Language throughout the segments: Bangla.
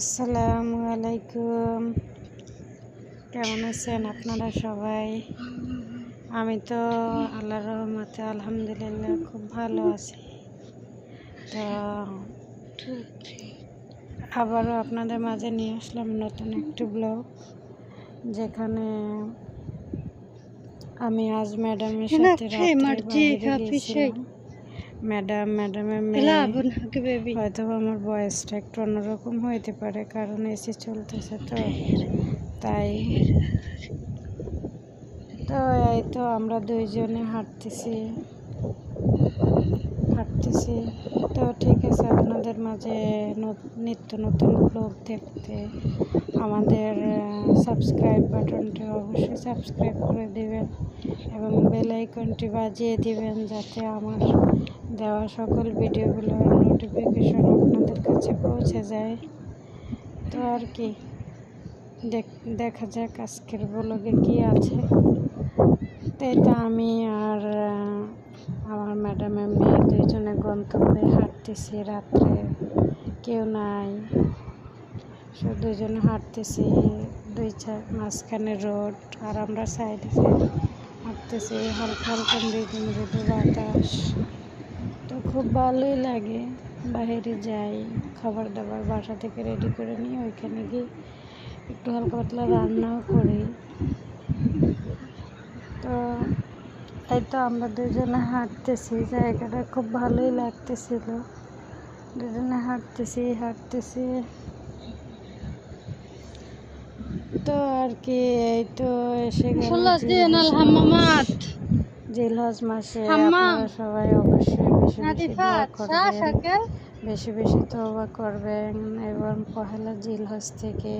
আসসালামু আলাইকুম। কেমন আছেন আপনারা সবাই? আমি তো আল্লাহর রহমতে আলহামদুলিল্লাহ খুব ভালো আছি। তো আবারও আপনাদের মাঝে নিয়ে আসলাম নতুন একটি ব্লগ যেখানে আমি আজ ম্যাডামের সাথে ম্যাডাম ম্যাডামের মেয়ে হয়তো আমার বয়সটা একটু অন্যরকম হইতে পারে কারণ এসে চলতেছে তো। তাই তো এই তো আমরা দুইজনে হাঁটতেছি। হাঁটতেছি তো ঠিক আছে, আপনাদের মাঝে নিত্য নতুন ব্লগ দেখতে আমাদের সাবস্ক্রাইব বাটনটা অবশ্যই সাবস্ক্রাইব করে দেবেন এবং বেল আইকনটি বাজিয়ে দিবেন যাতে আমার দেওয়া সকল ভিডিওগুলোর নোটিফিকেশন আপনাদের কাছে পৌঁছে যায়। তো আর কি, দেখ- যাক আজকের ব্লগে কি আছে। তো এটা আমি আর আমার ম্যাডামের মেয়ে দুইজনে গন্তব্যে হাঁটতেছি রাত্রে। কেউ নাই। শুধু দুইজনে হাঁটতেছি, দুই চার মাঝখানে রোড আর আমরা সাইডে সাইডে হাঁটতেছি। হালকা হালকা মৃদু মৃদু বাতাস। তো খুব ভালোই লাগে। বাইরে যাই খাবার দাবার বাসা থেকে রেডি করে নিয়ে ওইখানে গিয়ে একটু হালকা পাতলা রান্নাও করি। তো এই তো আমরা দুজনে হাঁটতেছি জায়গাটা খুব ভালোই লাগতেছিল। দুজনে হাঁটতেছি হাঁটতেছি। তো আর কি এই তো এসে জিলহজ মাসে আপনারা সবাই অবশ্যই বেশি বেশি করবেন। বেশি করবেন। এবং পহেলা জিলহজ থেকে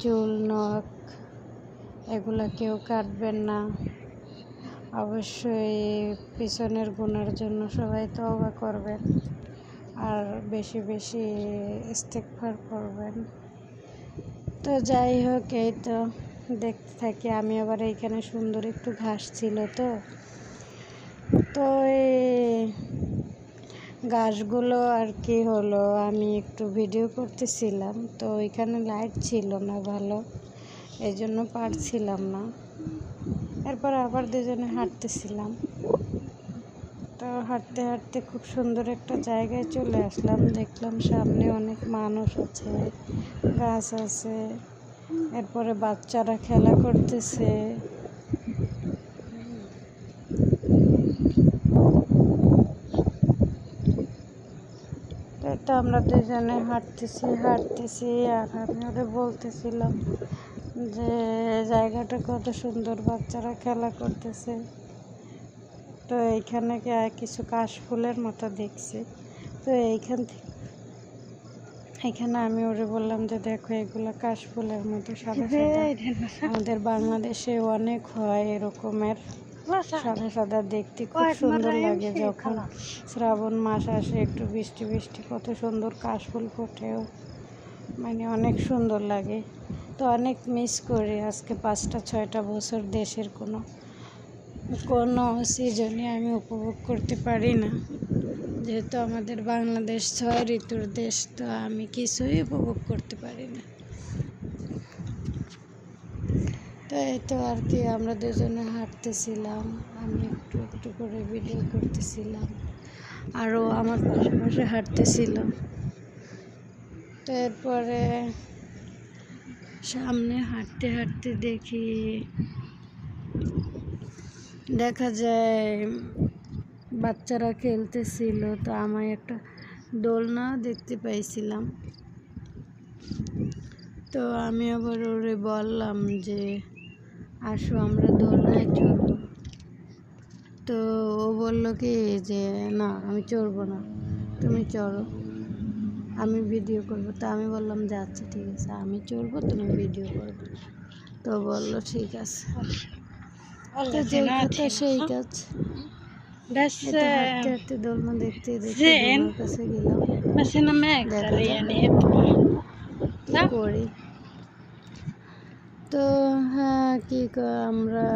চুল নখ এগুলো কেউ কাটবেন না। অবশ্যই পিছনের গুণের জন্য সবাই তওবা করবেন আর বেশি বেশি ইস্তেকফার করবেন। তো যাই হোক, এই তো দেখতে থাকি। আমি আবার এইখানে সুন্দর একটু ঘাস ছিল তো। তো এই গাছগুলো আর কি হলো, আমি একটু ভিডিও করতেছিলাম। তো ওইখানে লাইট ছিল না ভালো এই জন্য পারছিলাম না। এরপর আবার দুজনে হাঁটতেছিলাম। তো হাঁটতে হাঁটতে খুব সুন্দর একটা জায়গায় চলে আসলাম। দেখলাম সামনে অনেক মানুষ আছে, গাছ আছে, এরপরে বাচ্চারা খেলা করতেছে। আমরা দুজনে হাঁটতেছি হাঁটতেছি আর আমি ওরে বলতেছিলাম যে জায়গাটা কত সুন্দর বাচ্চারা খেলা করতেছে। তো এইখানে কে- কিছু কাশ ফুলের মতো দেখছি। তো এইখান থেকে এখানে আমি ওরে বললাম যে দেখো এগুলো কাশ ফুলের মতো সাদা সাদা। আমাদের বাংলাদেশে অনেক হয় এরকমের সাদা সাদা দেখতে খুব সুন্দর লাগে যখন শ্রাবণ মাস আসে একটু বৃষ্টি বৃষ্টি কত সুন্দর কাশফুল ফোটেও। মানে অনেক সুন্দর লাগে। তো অনেক মিস করি আজকে পাঁচটা, ছয়টা বছর দেশের কোনো কোনো সিজনে আমি উপভোগ করতে পারি না। যেহেতু আমাদের বাংলাদেশ ছয় ঋতুর দেশ, তো আমি কিছুই উপভোগ করতে পারি না। তো এই তো আর কি, আমরা দুজনে হাঁটতেছিলাম, আমি একটু একটু করে ভিডিও করতেছিলাম, আরও আমার পাশাপাশি হাঁটতেছিল তো এরপরে সামনে হাঁটতে হাঁটতে দেখি দেখা যায় বাচ্চারা খেলতেছিল, তো আমি একটা দোলনা দেখতে পাইছিলাম। তো আমি আবার ওরে বললাম যে, আসো, আমরা দোলনায় চড়বো। তো ও বলল কি যে, না, আমি চড়বো না, তুমি চড়ো। আমি ভিডিও করব। তো আমি বললাম যে আচ্ছা ঠিক আছে আমি চড়বো তুমি ভিডিও করবে। তো বলল ঠিক আছে। তো যে কথা সেই কাজ। হাঁটতে হাঁটতে দোলনা দেখতে দেখতে দোলনার কাছে গেলাম। দেখা যাক। করি? তো হ্যাঁ কি ক- আমরা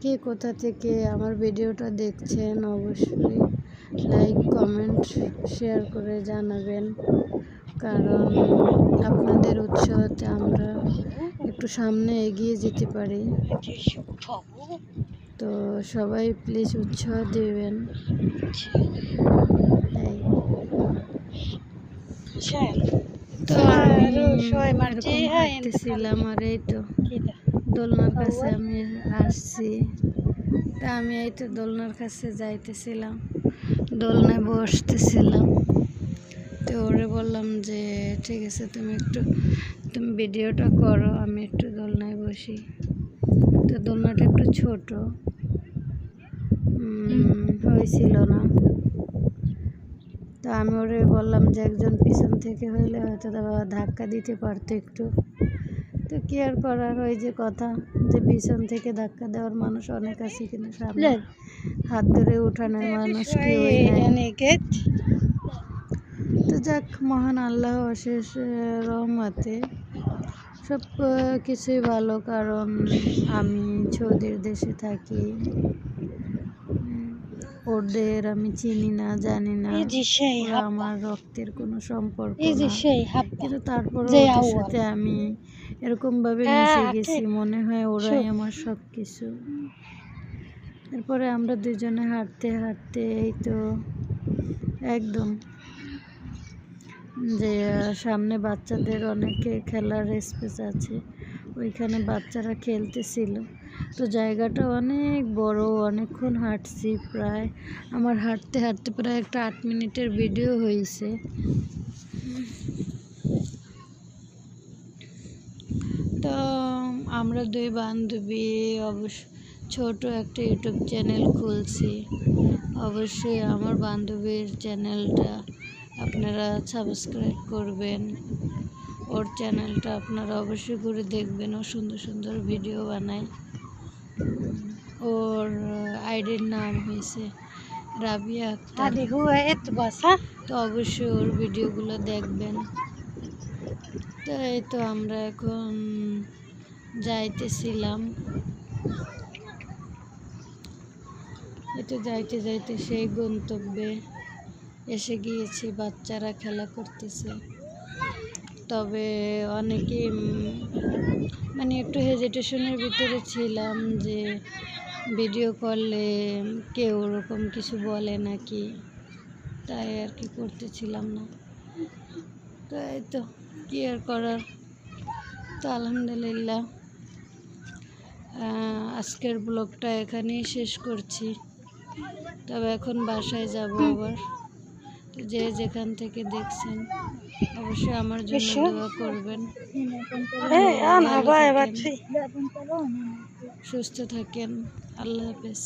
কে কোথা থেকে আমার ভিডিওটা দেখছেন? অবশ্যই লাইক কমেন্ট শেয়ার করে জানাবেন। কারণ আপনাদের উৎসাহতে আমরা একটু সামনে এগিয়ে যেতে পারি। তো সবাই প্লিজ উৎসাহ দেবেন। তো আমি এরকম আর এই তো দোলনার কাছে আমি আসছি। তা আমি এই তো দোলনার কাছে যাইতেছিলাম। দোলনায় বসতেছিলাম। তো ওরে বললাম যে, ঠিক আছে, তুমি একটু, তুমি ভিডিওটা করো, আমি একটু দোলনায় বসি। তো দোলনাটা একটু ছোট। হয়েছিল না। তো আমি ওরে বললাম যে, একজন পিছন থেকে হইলে হয়তো ধাক্কা দিতে পারতো একটু। তো কি আর করার? ওই যে কথা যে পিছন থেকে ধাক্কা দেওয়ার মানুষ অনেক আছে কিন্তু সামনে হাত ধরে উঠানোর মানুষ তো যাক মহান আল্লাহ অশেষ রহমতে সব কিছুই ভালো। কারণ আমি সৌদির দেশে থাকি। ওদের আমি চিনি না জানি না। আমার রক্তের কোনো সম্পর্ক কিন্তু তারপর ওদের সাথে আমি এরকম ভাবে মিশে গেছি মনে হয় ওরাই আমার সব কিছু এরপরে আমরা দুজনে হাঁটতে হাঁটতে এই তো একদম যে সামনে বাচ্চাদের অনেকে খেলার স্পেস আছে ওইখানে বাচ্চারা খেলতেছিল। তো জায়গাটা অনেক বড় অনেকক্ষণ হাঁটছি প্রায়। আমার হাঁটতে হাঁটতে প্রায় একটা আট মিনিটের ভিডিও হয়েছে তো আমরা দুই বান্ধবী অবশ্য ছোট একটা ইউটিউব চ্যানেল খুলছি। অবশ্যই আমার বান্ধবীর চ্যানেলটা আপনারা সাবস্ক্রাইব করবেন। ওর চ্যানেলটা আপনারা অবশ্যই করে দেখবেন ও সুন্দর সুন্দর ভিডিও বানায়। ওর আইডির নাম হয়েছে রাবিয়া আক্তার। তো অবশ্যই ওর ভিডিওগুলো দেখবেন। তো এই তো আমরা এখন যাইতেছিলাম। এটা যাইতে যাইতে সেই গন্তব্যে এসে গিয়েছি, বাচ্চারা খেলা করতেছে। তবে অনেকে মানে একটু হেজিটেশনের ভিতরে ছিলাম যে ভিডিও করলে কেউ ওরকম কিছু বলে নাকি? তাই আর কি করতেছিলাম না। তো এই তো কি আর করার? তো আলহামদুলিল্লাহ আজকের ব্লগটা এখানেই শেষ করছি। তবে এখন বাসায় যাব আবার। যে যেখান থেকে দেখছেন অবশ্যই আমার জন্য দোয়া করবেন। ভালো সুস্থ থাকেন। আল্লাহ হাফেজ।